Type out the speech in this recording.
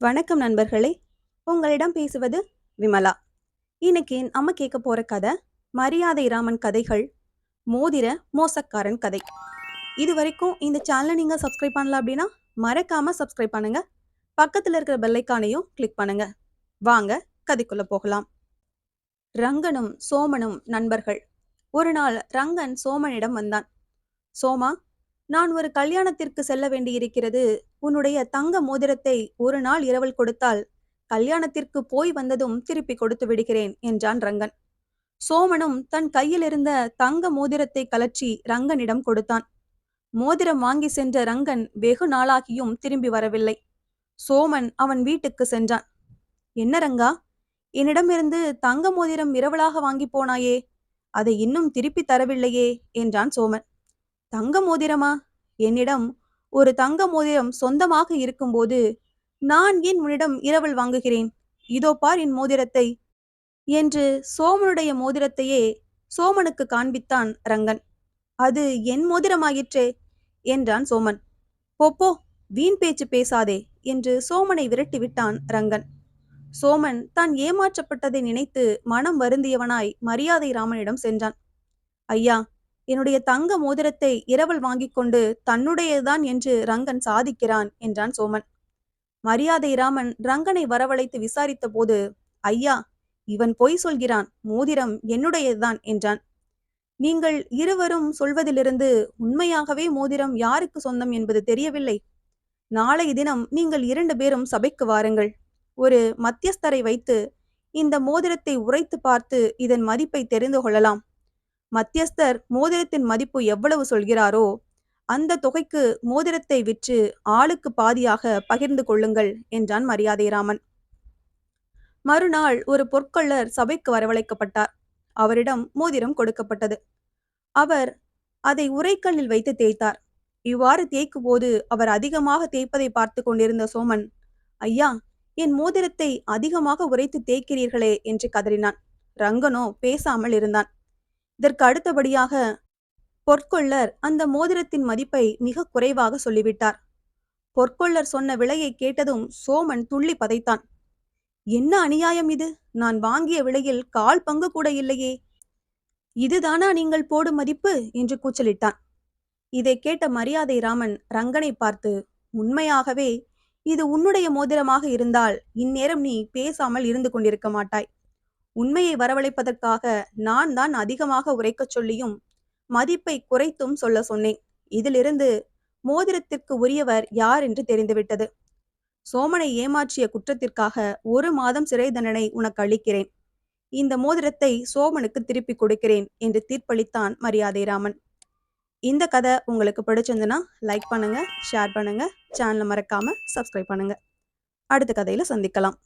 வணக்கம் நண்பர்களே. உங்களிடம் பேசுவது விமலா. இன்னைக்கு நம்ம கேட்க போற கதை மரியாதை ராமன் கதைகள் மோதிர மோசக்காரன் கதை. இது வரைக்கும் இந்த சேனலை நீங்க சப்ஸ்கிரைப் பண்ணல அப்படின்னா மறக்காம சப்ஸ்கிரைப் பண்ணுங்க. பக்கத்துல இருக்கிற பெல்லைக்கானையும் கிளிக் பண்ணுங்க. வாங்க கதைக்குள்ள போகலாம். ரங்கனும் சோமனும் நண்பர்கள். ஒரு நாள் ரங்கன் சோமனிடம் வந்தான். சோமா நான் ஒரு கல்யாணத்திற்கு செல்ல வேண்டியிருக்கிறது. உன்னுடைய தங்க மோதிரத்தை ஒரு நாள் இரவல் கொடுத்தால் கல்யாணத்திற்கு போய் வந்ததும் திருப்பி கொடுத்து விடுகிறேன் என்றான் ரங்கன். சோமனும் தன் கையில் இருந்த தங்க மோதிரத்தை கலற்றி ரங்கனிடம் கொடுத்தான். மோதிரம் வாங்கி சென்ற ரங்கன் வெகு நாளாகியும் திரும்பி வரவில்லை. சோமன் அவன் வீட்டுக்கு சென்றான். என்ன ரங்கா என்னிடமிருந்து தங்க மோதிரம் இரவலாக வாங்கி போனாயே அதை இன்னும் திருப்பி தரவில்லையே என்றான் சோமன். தங்க மோதிரமா? என்னிடம் ஒரு தங்க மோதிரம் சொந்தமாக இருக்கும்போது நான் ஏன் உன்னிடம் இரவல் வாங்குகிறேன்? இதோ பார் என் மோதிரத்தை. என்று சோமனுடைய மோதிரத்தையே சோமனுக்கு காண்பித்தான் ரங்கன். அது என் மோதிரமாயிற்றே என்றான் சோமன். போப்போ வீண் பேச்சு பேசாதே என்று சோமனை விரட்டிவிட்டான் ரங்கன். சோமன் தான் ஏமாற்றப்பட்டதை நினைத்து மனம் வருந்தியவனாய் மரியாதை ராமனிடம் சென்றான். ஐயா என்னுடைய தங்க மோதிரத்தை இரவல் வாங்கிக் கொண்டு தன்னுடையதுதான் என்று ரங்கன் சாதிக்கிறான் என்றான் சோமன். மரியாதை ராமன் ரங்கனை வரவழைத்து விசாரித்த போது ஐயா இவன் பொய் சொல்கிறான் மோதிரம் என்னுடையதுதான் என்றான். நீங்கள் இருவரும் சொல்வதிலிருந்து உண்மையாகவே மோதிரம் யாருக்கு சொந்தம் என்பது தெரியவில்லை. நாளை தினம் நீங்கள் இரண்டு பேரும் சபைக்கு வாருங்கள். ஒரு மத்தியஸ்தரை வைத்து இந்த மோதிரத்தை உரைத்து பார்த்து இதன் மதிப்பை தெரிந்து கொள்ளலாம். மத்தியஸ்தர் மோதிரத்தின் மதிப்பு எவ்வளவு சொல்கிறாரோ அந்த தொகைக்கு மோதிரத்தை விற்று ஆளுக்கு பாதியாக பகிர்ந்து கொள்ளுங்கள் என்றான் மரியாதை ராமன். மறுநாள் ஒரு பொற்கொள்ளர் சபைக்கு வரவழைக்கப்பட்டார். அவரிடம் மோதிரம் கொடுக்கப்பட்டது. அவர் அதை உரைக்கல்லில் வைத்து தேய்த்தார். இவ்வாறு தேய்க்கும் போது அவர் அதிகமாக தேய்ப்பதை பார்த்து கொண்டிருந்த சோமன் ஐயா என் மோதிரத்தை அதிகமாக உரைத்து தேய்க்கிறீர்களே என்று கதறினான். ரங்கனோ பேசாமல் இருந்தான். இதற்கு அடுத்தபடியாக பொற்கொள்ளர் அந்த மோதிரத்தின் மதிப்பை மிக குறைவாக சொல்லிவிட்டார். பொற்கொள்ளர் சொன்ன விலையை கேட்டதும் சோமன் துள்ளி பதைத்தான். என்ன அநியாயம் இது? நான் வாங்கிய விலையில் கால் பங்கு கூட இல்லையே. இதுதானா நீங்கள் போடும் மதிப்பு? என்று கூச்சலிட்டான். இதை கேட்ட மரியாதை ராமன் ரங்கனை பார்த்து உண்மையாகவே இது உன்னுடைய மோதிரமாக இருந்தால் இந்நேரம் நீ பேசாமல் இருந்து கொண்டிருக்க மாட்டாய். உண்மையை வரவழைப்பதற்காக நான் தான் அதிகமாக உரைக்கச் சொல்லியும் மதிப்பை குறைத்தும் சொல்ல சொன்னேன். இதிலிருந்து மோதிரத்திற்கு உரியவர் யார் என்று தெரிந்துவிட்டது. சோமனை ஏமாற்றிய குற்றத்திற்காக ஒரு மாதம் சிறை தண்டனை உனக்கு அளிக்கிறேன். இந்த மோதிரத்தை சோமனுக்கு திருப்பி கொடுக்கிறேன் என்று தீர்ப்பளித்தான் மரியாதை ராமன். இந்த கதை உங்களுக்கு பிடிச்சிருந்துன்னா லைக் பண்ணுங்க ஷேர் பண்ணுங்க சேனலை மறக்காம சப்ஸ்கிரைப் பண்ணுங்க. அடுத்த கதையில சந்திக்கலாம்.